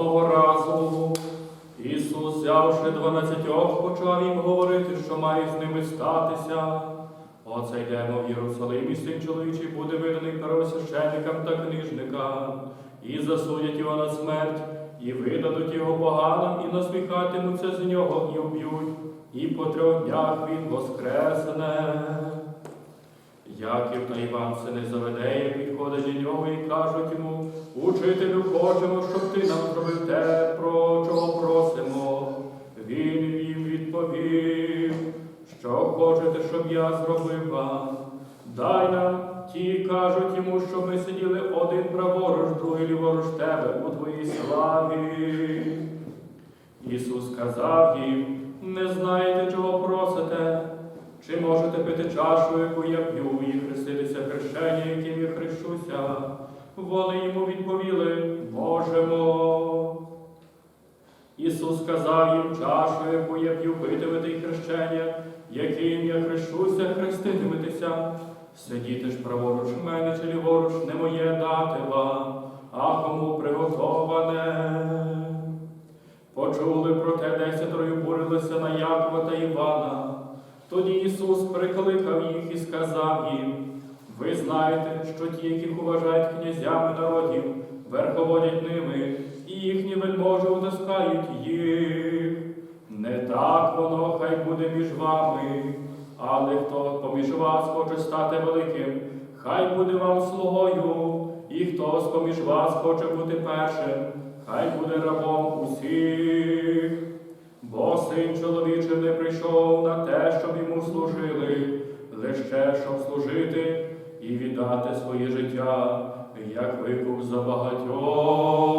Одного разу Ісус, взявши дванадцятьох, почав їм говорити, що має з ними статися. Оце йдемо в Єрусалим, і син чоловічий буде виданий первосвященникам та книжникам, і засудять його на смерть, і видадуть його поганим, і насміхатимуться з нього, і вб'ють, і по трьох днях він воскресне. Яків та Іван сини Заведея підходять до нього і кажуть йому, Учителю, хочемо, щоб ти нам зробив те, про чого просимо. Він їм відповів, що хочете, щоб я зробив вам. Дай нам ті кажуть йому, щоб ми сиділи один праворуч, другий ліворуч тебе у твоїй славі. Ісус сказав їм, не знаєте, чого просите. Чи можете пити чашу, яку я п'ю, і хреститися хрещення, яким я хрещуся? Вони йому відповіли, можемо. Ісус сказав їм чашу, яку я п'ю, питимете й хрещення, яким я хрещуся, хреститиметеся. Сидіти ж праворуч мене чи ліворуч не моє дати вам, а кому приготоване. Почули про те, десятеро бурилися на Якова та Івана. Тоді Ісус прикликав їх і сказав їм, ви знаєте, що ті, яких вважають князями народів, верховодять ними, і їхні вельможі утискають їх. Не так воно хай буде між вами, але хто поміж вас хоче стати великим, хай буде вам слугою, і хто з-поміж вас хоче бути першим, хай буде рабом усіх. Бо син чоловічий не прийшов на те, щоб йому служили, лише щоб служити і віддати своє життя, як викуп за багатьох.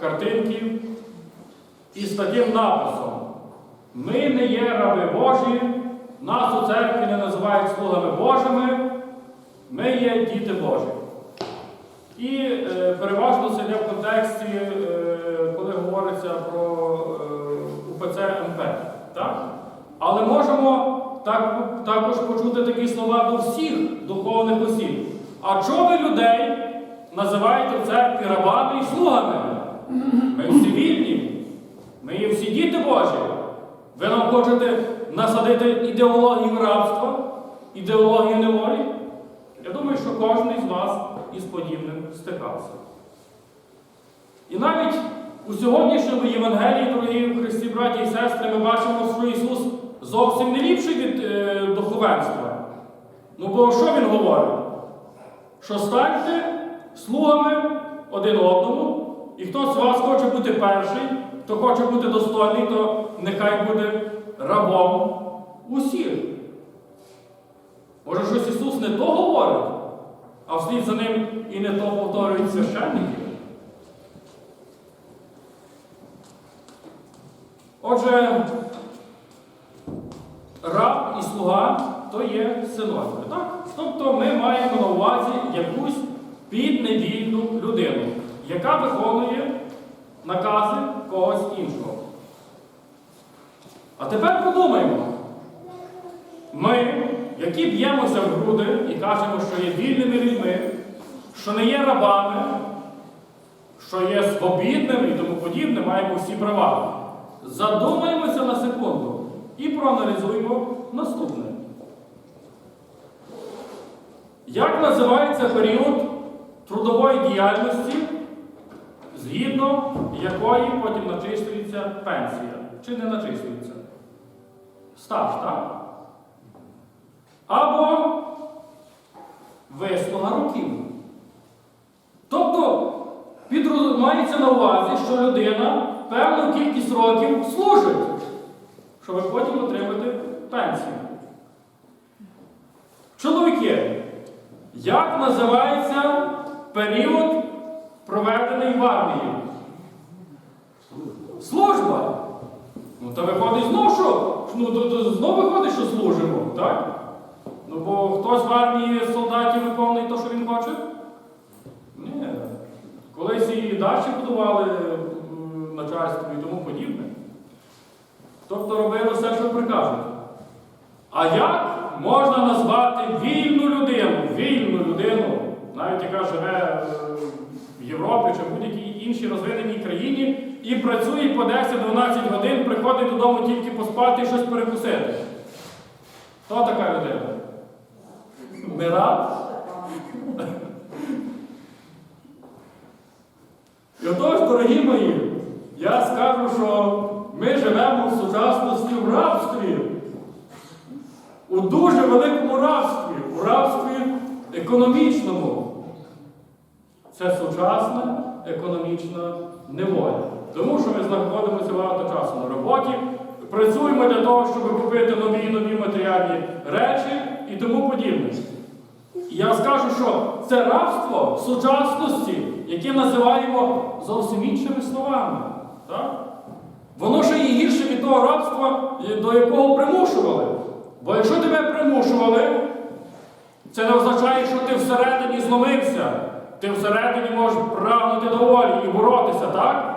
Картинки із таким написом. Ми не є раби Божі, нас у церкві не називають слугами Божими, ми є діти Божі. І е, переважно це йде в контексті, е, коли говориться про е, УПЦ МП. Так? Але можемо так, також почути такі слова до всіх духовних осіб. А чого ви людей називаєте в церкві рабами і слугами? Ми всі вільні, ми є всі діти Божі. Ви нам хочете насадити ідеологію рабства, ідеологію неволі? Я думаю, що кожен із вас із подібним стикався. І навіть у сьогоднішньому Євангелії, дорогі в Христі, браті і сестри, ми бачимо, що Ісус зовсім не ліпший від е, духовенства. Ну бо що Він говорить? Що станьте слугами один одному, і хто з вас хоче бути перший, хто хоче бути достойний, то нехай буде рабом усіх. Може, щось Ісус не то говорить, а вслід за ним і не то повторюють священники. Отже, раб і слуга то є синоніми. Так? Тобто ми маємо на увазі якусь підневільну людину, яка виконує накази когось іншого. А тепер подумаємо. Ми, які б'ємося в груди і кажемо, що є вільними людьми, що не є рабами, що є свобідними і тому подібне, маємо всі права. Задумаємося на секунду і проаналізуємо наступне. Як називається період трудової діяльності, згідно якої потім начислюється пенсія? Чи не начислюється? Стаж, так? Або вислуга років. Тобто мається на увазі, що людина певну кількість років служить, щоб потім отримати пенсію. Чоловіки, як називається період проведений в армії? Служба. Ну, та виходить знов, що ну, то, то, знов виходить, що служимо, так? Ну, бо хтось в армії солдатів виконує те, що він хоче? Ні. Колись і дачі будували начальство і тому подібне. Тобто робили все, що прикажуть. А як можна назвати вільну людину, вільну людину, навіть яка живе е, Європі чи будь-якій іншій розвиненій країні, і працює по 10-12 годин, приходить додому тільки поспати і щось перекусити? Хто така людина? Не раб? І отож, дорогі мої, я скажу, що ми живемо в сучасності в рабстві, у дуже великому рабстві, у рабстві економічному. Це сучасна економічна неволя. Тому що ми знаходимося багато часу на роботі, працюємо для того, щоб купити нові і нові матеріальні речі і тому подібне. Я скажу, що це рабство сучасності, яке називаємо зовсім іншими словами. Так? Воно ще є гірше від того рабства, до якого примушували. Бо якщо тебе примушували, це не означає, що ти всередині зломився. Ти всередині можеш прагнути до волі і боротися, так?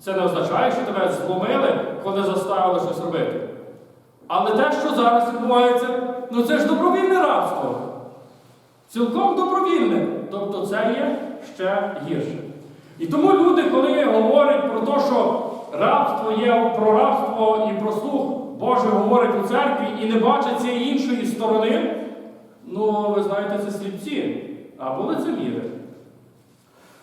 Це не означає, що тебе зломили, коли заставили щось робити. Але те, що зараз відбувається, ну це ж добровільне рабство. Цілком добровільне. Тобто це є ще гірше. І тому люди, коли говорять про те, що рабство є про рабство і про слух Боже говорить у церкві і не бачать цієї іншої сторони, ну, ви знаєте, це сліпці або лицеміри.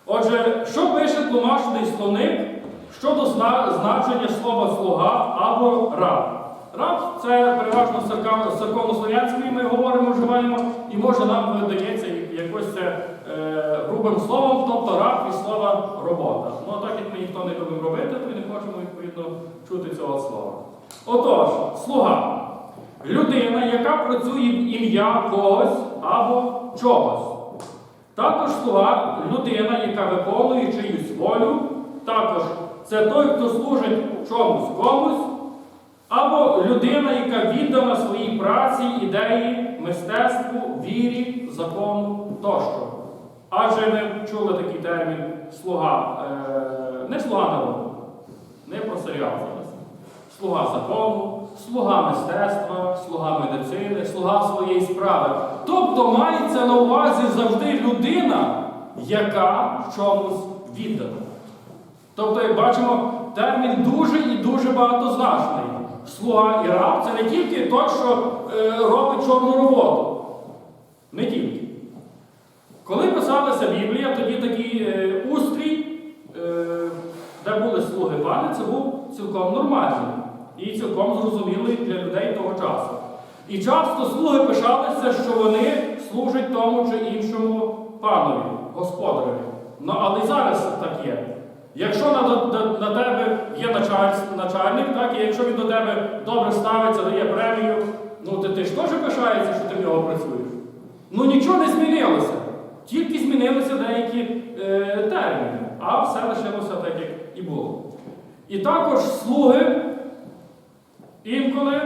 Отже, що пише тлумачний словник щодо значення слова слуга або раб? Раб це переважно церковнослов'янською ми говоримо, вживаємо, і може нам видається якось це е, грубим словом, тобто раб від слова робота. Ну а так як ми ніхто не любимо робити, то і не хочемо відповідно чути цього слова. Отож, слуга. Людина, яка працює в ім'я когось або чогось. Також слуга людина, яка виконує чиюсь волю. Також це той, хто служить чомусь комусь. Або людина, яка віддана своїй праці, ідеї, мистецтву, вірі, закону тощо. Адже ми чули такий термін слуга, е, не слуга народу, не про серіал зараз. Слуга закону, слуга мистецтва, слуга медицини, слуга своєї справи. Тобто мається на увазі завжди людина, яка в чомусь віддана. Тобто, як бачимо, термін дуже і дуже багатозначний. Слуга і раб це не тільки той, що е, робить чорну роботу. Не тільки. Коли писалася Біблія, тоді такий е, устрій, е, де були слуги пани, це був цілком нормальний і цілком зрозумілий для людей того часу. І часто слуги пишалися, що вони служать тому чи іншому панові, господареві. Ну, але і зараз так є. Якщо на, на, на тебе є начальник, так, і якщо він до тебе добре ставиться, дає премію, ну ти, ти ж теж пишаєшся, що ти в нього працюєш. Ну нічого не змінилося. Тільки змінилися деякі е, терміни, а все лишилося так, як і було. І також слуги інколи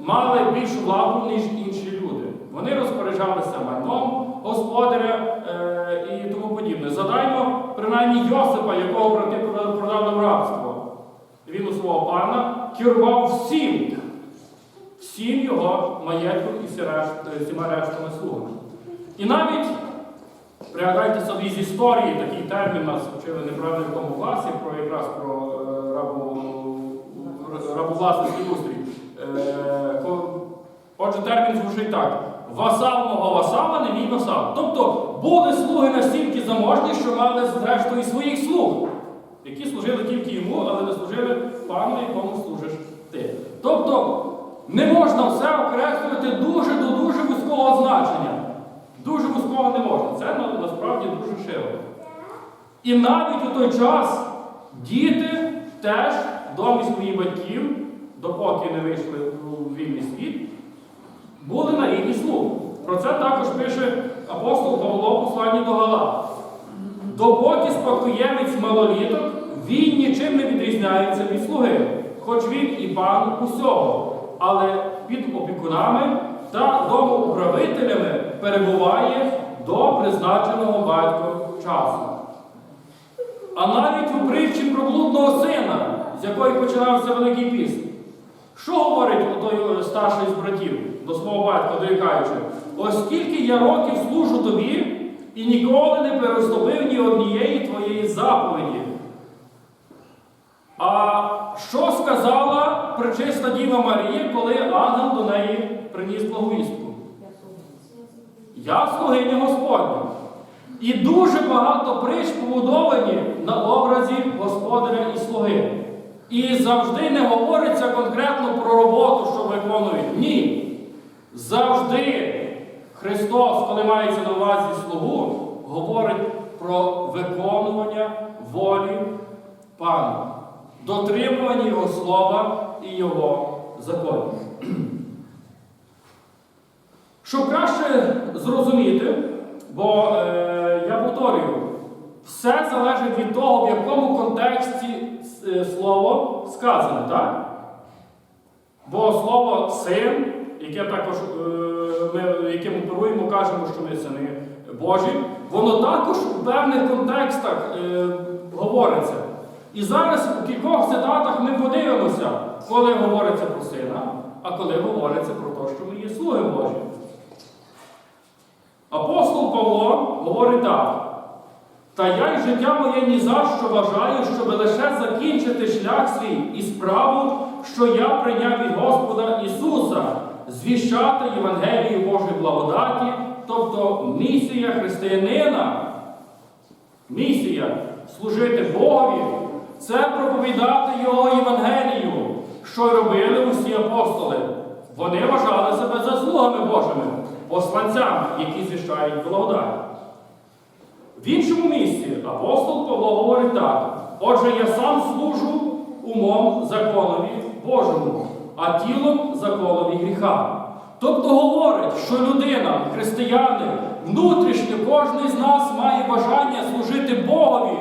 мали більшу владу, ніж інші люди. Вони розпоряджалися майном господаря е, і тому подібне. Задаймо принаймні Йосипа, якого брати продали в рабство. Він у свого пана керував всім, всім його маєтком і всіма рештами слугами. І навіть пригадайте собі з історії такий термін нас вчили неправильно в якому класі, про якраз про е, рабу, рабовласницький устрій. Е, Отже, термін звучить так: васал мого васала, не мій васал. Тобто були слуги настільки заможні, що мали зрештою своїх слуг, які служили тільки йому, але не служили пану, якому служиш ти. Тобто не можна все окреслювати дуже до дуже вузького значення. Дуже вузького не можна. Це насправді дуже широко. І навіть у той час діти теж в домі своїх батьків, допоки не вийшли у вільний світ, були на рівні слуг. Про це також пише апостол Павло у посланні до Галат. Допоки спадкоємець малоліток, він нічим не відрізняється від слуги, хоч він і пан усього, але під опікунами та домоуправителями перебуває до призначеного батьком часу. А навіть у притчі про блудного сина, з якої починався Великий Піст, той старший з братів до свого батька, дорікаючи, оскільки я років служу тобі і ніколи не переступив ні однієї твоєї заповіді. А що сказала пречиста Діва Марія, коли ангел до неї приніс благовістку? Я слугиня Господня. І дуже багато притч побудовані на образі господаря і слуги. І завжди не говориться конкретно про роботу, що виконують. Ні. Завжди Христос, коли мається на увазі слугу, говорить про виконування волі Пана, дотримування Його слова і Його законів. Щоб краще зрозуміти, бо е, я повторюю, все залежить від того, в якому контексті слово сказане, так? Бо слово син, яке також е, ми, яким оперуємо, кажемо, що ми сини Божі, воно також у певних контекстах е, говориться. І зараз у кількох цитатах ми подивимося, коли говориться про сина, а коли говориться про те, що ми є слуги Божі. Апостол Павло говорить так. Та я й життя моє ні за що вважаю, щоб лише закінчити шлях свій і справу, що я прийняв від Господа Ісуса, звіщати Євангелію Божої благодаті, тобто місія християнина, місія служити Богові, це проповідати Його Євангелію, що робили усі апостоли. Вони вважали себе заслугами Божими, посланцями, які звіщають благодать. В іншому місці апостол Павло говорить так: отже, я сам служу умом законові Божому, а тілом законові гріха. Тобто говорить, що людина, християни, внутрішньо кожен з нас має бажання служити Богові.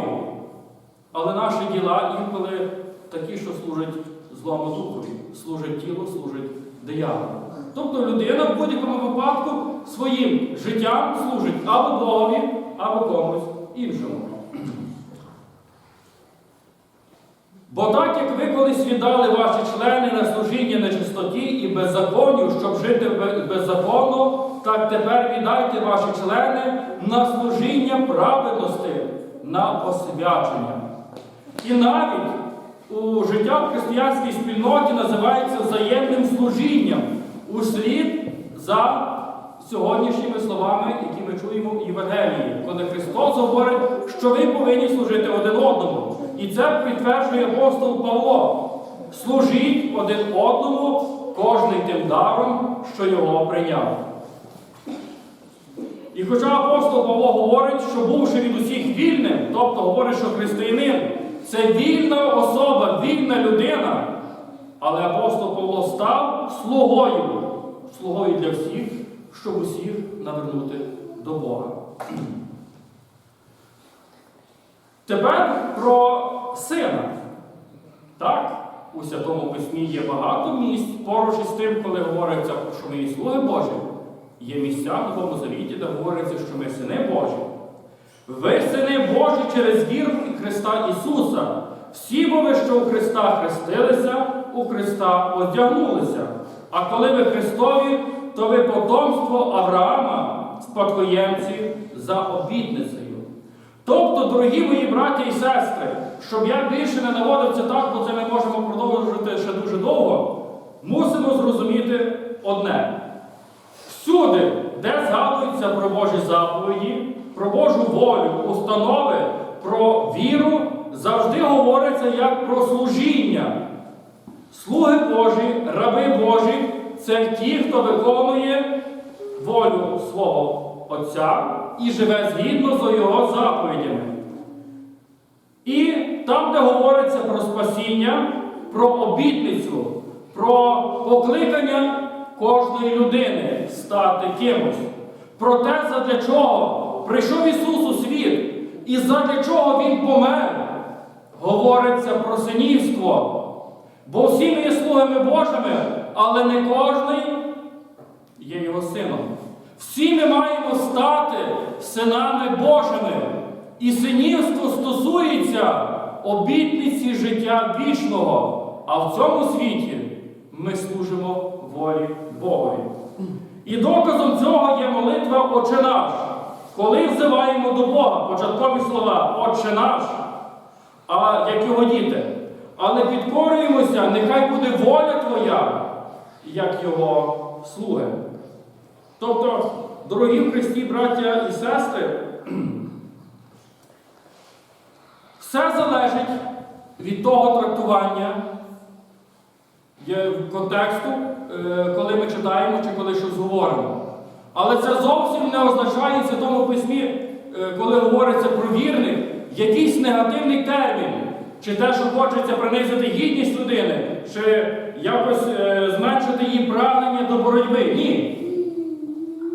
Але наші діла інколи такі, що служать злому духові, служать тілу, служать дияволу. Тобто людина в будь-якому випадку своїм життям служить або Богові, або комусь іншому. Бо так як ви колись віддали ваші члени на служіння нечистоті і беззаконню, щоб жити бе- беззаконно, так тепер віддайте ваші члени на служіння праведності, на освячення. І навіть у життя в християнській спільноті називається взаємним служінням услід за сьогоднішніми словами, які ми чуємо в Євангелії, коли Христос говорить, що ви повинні служити один одному. І це підтверджує апостол Павло. Служіть один одному, кожний тим даром, що його прийняв. І хоча апостол Павло говорить, що бувши від усіх вільним, тобто говорить, що християнин це вільна особа, вільна людина, але апостол Павло став слугою, слугою для всіх, щоб усіх навернути до Бога. Тепер про сина. Так, у Святому Письмі є багато місць поруч із тим, коли говориться, що ми є слуги Божі. Є місця в Новому Завіті, де говориться, що ми сини Божі. Ви сини Божі через віру в Христа Ісуса. Всі бо ви, що у Христа хрестилися, у Христа одягнулися. А коли ви Христові, то ви потомство Авраама, спадкоємці за обітницею. Тобто, дорогі мої браті і сестри, щоб я більше не наводив цитат, бо це ми можемо продовжувати ще дуже довго, мусимо зрозуміти одне. Всюди, де згадується про Божі заповіді, про Божу волю, установи, про віру, завжди говориться як про служіння. Слуги Божі, раби Божі це ті, хто виконує волю свого Отця і живе згідно з його заповідями. І там, де говориться про спасіння, про обітницю, про покликання кожної людини стати кимось, про те, задля чого прийшов Ісус у світ, і задля чого він помер, говориться про синівство. Бо всі ми є слугами Божими, але не кожний є його сином. Всі ми маємо стати синами Божими. І синівство стосується обітниці життя вічного. А в цьому світі ми служимо волі Богові. І доказом цього є молитва Отче наш. Коли взиваємо до Бога початкові слова Отче наш, а як його діти. Але підкорюємося, нехай буде воля Твоя, як його слуги. Тобто, дорогі Христі, браття і сестри, все залежить від того трактування контексту, е, коли ми читаємо чи коли щось говоримо. Але це зовсім не означає в Святому Письмі, е, коли говориться про вірних, якийсь негативний термін, чи те, що хочеться принизити гідність людини, чи якось її прагнення до боротьби. Ні.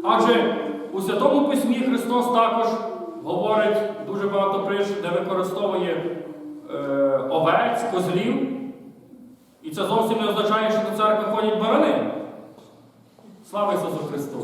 Адже у Святому Письмі Христос також говорить дуже багато притч, де використовує е, овець, козлів. І це зовсім не означає, що до церкви ходять барани. Слава Ісусу Христу!